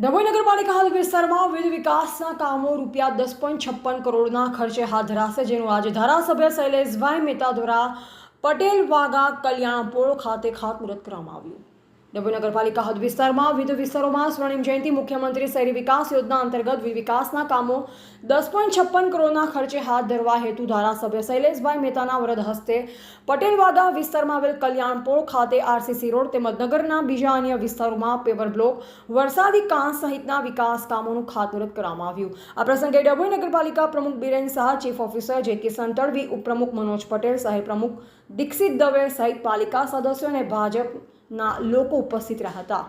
ડભોઈ નગરપાલિકા હાલ વિસ્તારમાં વિવિધ વિકાસના કામો રૂપિયા દસ પોઈન્ટ છપ્પન કરોડના ખર્ચે હાથ ધરાશે, જેનું આજે ધારાસભ્ય શૈલેષભાઈ મહેતા દ્વારા પટેલ વાગા કલ્યાણપોળ ખાતે ખાતમુહૂર્ત કરવામાં આવ્યું. ડભોઈ નગરપાલિકા હદ વિસ્તારમાં વિવિધ વિસ્તારોમાં સ્વર્ણિમ જયંતિ મુખ્યમંત્રી શહેરી વિકાસ યોજના અંતર્ગત વિકાસના કામો દસ પોઈન્ટ છપ્પન કરોડના ખર્ચે હાથ ધરવા હેતુ ધારાસભ્ય શૈલેષભાઈ મહેતાના વરદ હસ્તે પટેલવાદા વિસ્તારમાં આવેલ કલ્યાણપોળ ખાતે આરસીસી રોડ તેમજ નગરના બીજા અન્ય વિસ્તારોમાં પેવર બ્લોક, વરસાદી કાંસ સહિતના વિકાસ કામોનું ખાતમુહૂર્ત કરવામાં આવ્યું. આ પ્રસંગે ડભોઈ નગરપાલિકા પ્રમુખ બિરેન શાહ, ચીફ ઓફિસર જે કે સંતળવી ઉપપ્રમુખ મનોજ પટેલ, શહેર પ્રમુખ દીક્ષિત દવે સહિત પાલિકા સદસ્યો અને ભાજપના લોકો ઉપસ્થિત રહ્યા હતા.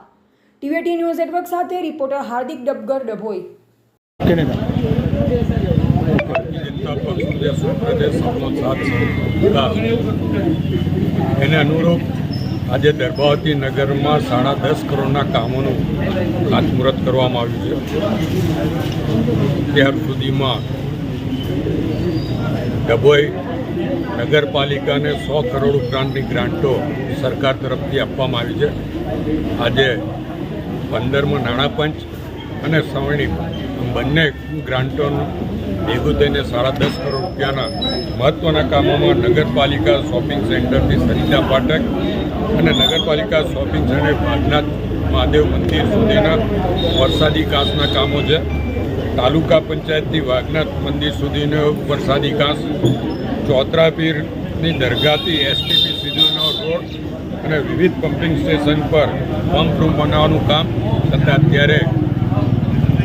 ટીવીટી ન્યૂઝ નેટવર્ક સાથે રિપોર્ટર હાર્દિક ડબગર ડભોઈ. એને અનુરૂપ આજે દર્ભાવતી નગરમાં સાડા દસ કરોડના કામોનું ખાતમુહૂર્ત કરવામાં આવ્યું છે. ત્યાર સુધીમાં ડભોઈ નગરપાલિકાને સો કરોડ ઉપરાંતની ગ્રાન્ટો સરકાર તરફથી આપવામાં આવી છે. આજે પંદરમાં નાણાં પંચ. અને શ્રવણી બંને ગ્રાન્ટોનું ભેગું થઈને સાડા દસ કરોડ રૂપિયાના મહત્ત્વના કામોમાં નગરપાલિકા શોપિંગ સેન્ટરથી સરિતા પાઠક અને નગરપાલિકા શોપિંગ સેન્ટર ભાગનાથ મહાદેવ મંદિર સુધીના વરસાદી કાંસના કામો છે. તાલુકા પંચાયતથી વાઘનાથ મંદિર સુધીનો વરસાદી કાંસ ચોતરા પીરની દરગાહથી એસટીપી સુધીનો રોડ અને વિવિધ પમ્પિંગ સ્ટેશન પર પંપ રૂમ બનાવવાનું કામ તથા અત્યારે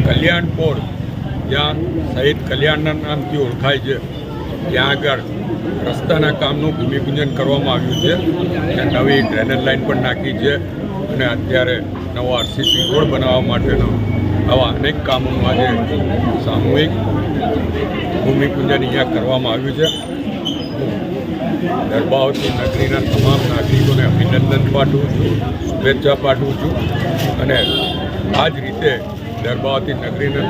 કલ્યાણપોર જ્યાં શહીદ કલ્યાણના નામથી ઓળખાય છે, ત્યાં આગળ રસ્તાના કામનું ભૂમિપૂજન કરવામાં આવ્યું છે. ત્યાં નવી ડ્રેનેજ લાઇન પણ નાખી છે અને અત્યારે નવો આરસીસી રોડ બનાવવા માટેનો આવા અનેક કામોનું આજે સામૂહિક ભૂમિપૂજન અહીંયા કરવામાં આવ્યું છે. હું ગરબાવતી નગરીના તમામ નાગરિકોને અભિનંદન પાઠવું છું, શુભેચ્છા પાઠવું છું. અને આ જ રીતે ગરબાવતી નગરીના